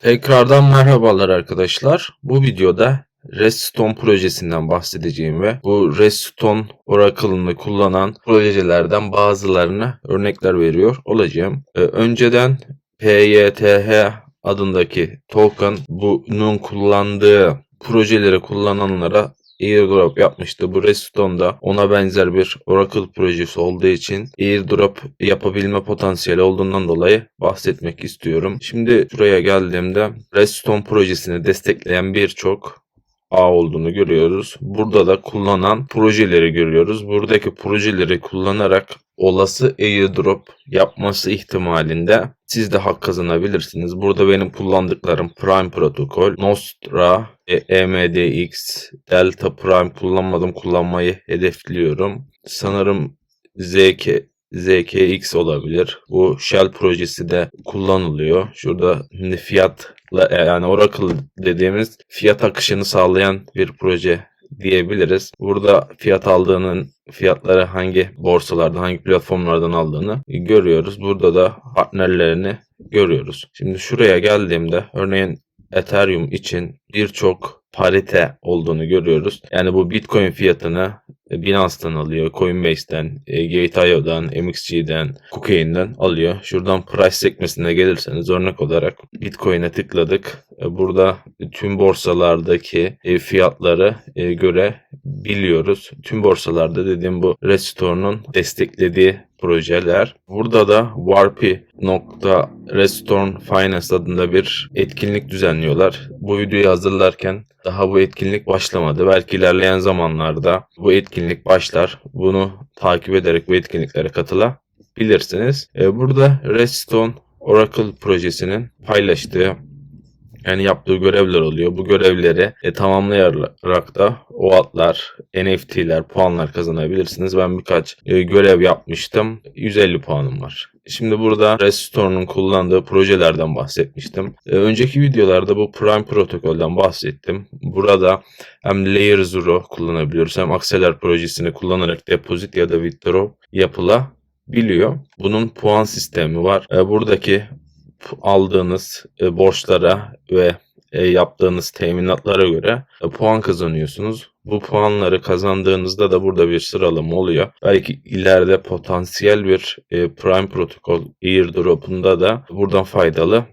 Tekrardan merhabalar arkadaşlar. Bu videoda Redstone projesinden bahsedeceğim ve bu Redstone Oracle'ını kullanan projelerden bazılarına örnekler veriyor olacağım. Ee, önceden PYTH adındaki token bunun kullandığı projeleri kullananlara airdrop yapmıştı. Bu Redstone'da ona benzer bir Oracle projesi olduğu için airdrop yapabilme potansiyeli olduğundan dolayı bahsetmek istiyorum. Şimdi şuraya geldiğimde Redstone projesini destekleyen birçok ağ olduğunu görüyoruz. Burada da kullanan projeleri görüyoruz. Buradaki projeleri kullanarak olası airdrop yapması ihtimalinde siz de hak kazanabilirsiniz. Burada benim kullandıklarım Prime Protocol, Nostra, e, EMDX, Delta Prime kullanmadım kullanmayı hedefliyorum. Sanırım ZK ZKX olabilir. Bu Shell projesi de kullanılıyor. Şurada fiyatla yani Oracle dediğimiz fiyat akışını sağlayan bir proje diyebiliriz. Burada fiyat aldığının fiyatları hangi borsalardan, hangi platformlardan aldığını görüyoruz. Burada da partnerlerini görüyoruz. Şimdi şuraya geldiğimde örneğin Ethereum için birçok parite olduğunu görüyoruz. Yani bu Bitcoin fiyatını Binance'dan alıyor, Coinbase'den, e, Gate.io'dan, MXG'den, KuCoin'den alıyor. Şuradan price sekmesine gelirseniz örnek olarak Bitcoin'e tıkladık. E, Burada tüm borsalardaki e, fiyatları e, görebiliyoruz. Tüm borsalarda dediğim bu Redstone'un desteklediği projeler. Burada da Warpy.Redstone Finance adında bir etkinlik düzenliyorlar. Bu videoyu hazırlarken daha bu etkinlik başlamadı. Belki ilerleyen zamanlarda bu etkinlik başlar. Bunu takip ederek bu etkinliklere katılabilirsiniz. E, Burada Redstone Oracle projesinin paylaştığı yani yaptığı görevler oluyor. Bu görevleri e, tamamlayarak da o atlar, NFT'ler, puanlar kazanabilirsiniz. Ben birkaç e, görev yapmıştım. 150 puanım var. Şimdi burada Redstone'un kullandığı projelerden bahsetmiştim. E, önceki videolarda bu Prime protokolden bahsettim. Burada hem Layer Zero kullanabiliyoruz hem Axelar projesini kullanarak deposit ya da withdraw yapılabiliyor. Bunun puan sistemi var. E, buradaki aldığınız e, borçlara ve e, yaptığınız teminatlara göre e, puan kazanıyorsunuz. Bu puanları kazandığınızda da burada bir sıralama oluyor. Belki ileride potansiyel bir e, Prime Protocol airdrop'unda da buradan faydalı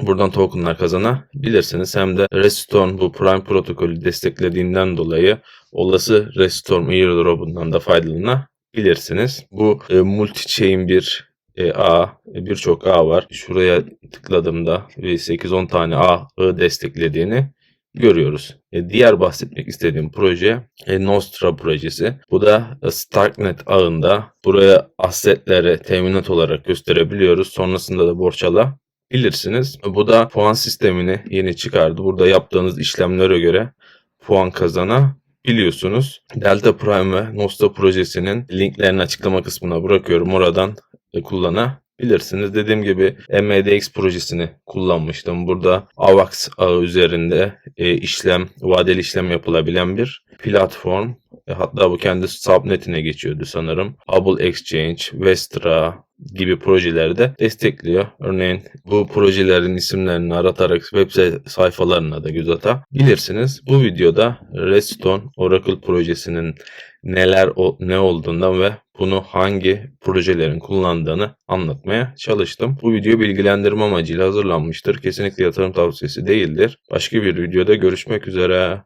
Buradan tokenlar kazanabilirsiniz. Hem de Redstone bu Prime protokolü desteklediğinden dolayı olası Redstone airdrop'undan da faydalanabilirsiniz. Bu e, multi-chain bir e, ağ, e, birçok ağ var. Şuraya tıkladığımda bir 8-10 tane ağ desteklediğini görüyoruz. E, diğer bahsetmek istediğim proje e, Nostra projesi. Bu da e, Starknet ağında buraya assetleri teminat olarak gösterebiliyoruz. Sonrasında da borç alabilirsiniz. Bu da puan sistemini yeni çıkardı. Burada yaptığınız işlemlere göre puan kazanabiliyorsunuz. Delta Prime ve Nostra projesinin linklerini açıklama kısmına bırakıyorum. Oradan kullanabilirsiniz. Dediğim gibi MDX projesini kullanmıştım. Burada AVAX ağı üzerinde e, işlem, vadeli işlem yapılabilen bir platform. E, hatta bu kendi subnetine geçiyordu sanırım. Hubble Exchange, Vestra gibi projeleri de destekliyor. Örneğin bu projelerin isimlerini aratarak web sayfalarına da göz atabilirsiniz. Bu videoda Redstone Oracle projesinin neler ne olduğundan ve bunu hangi projelerin kullandığını anlatmaya çalıştım. Bu video bilgilendirme amacıyla hazırlanmıştır. Kesinlikle yatırım tavsiyesi değildir. Başka bir videoda görüşmek üzere.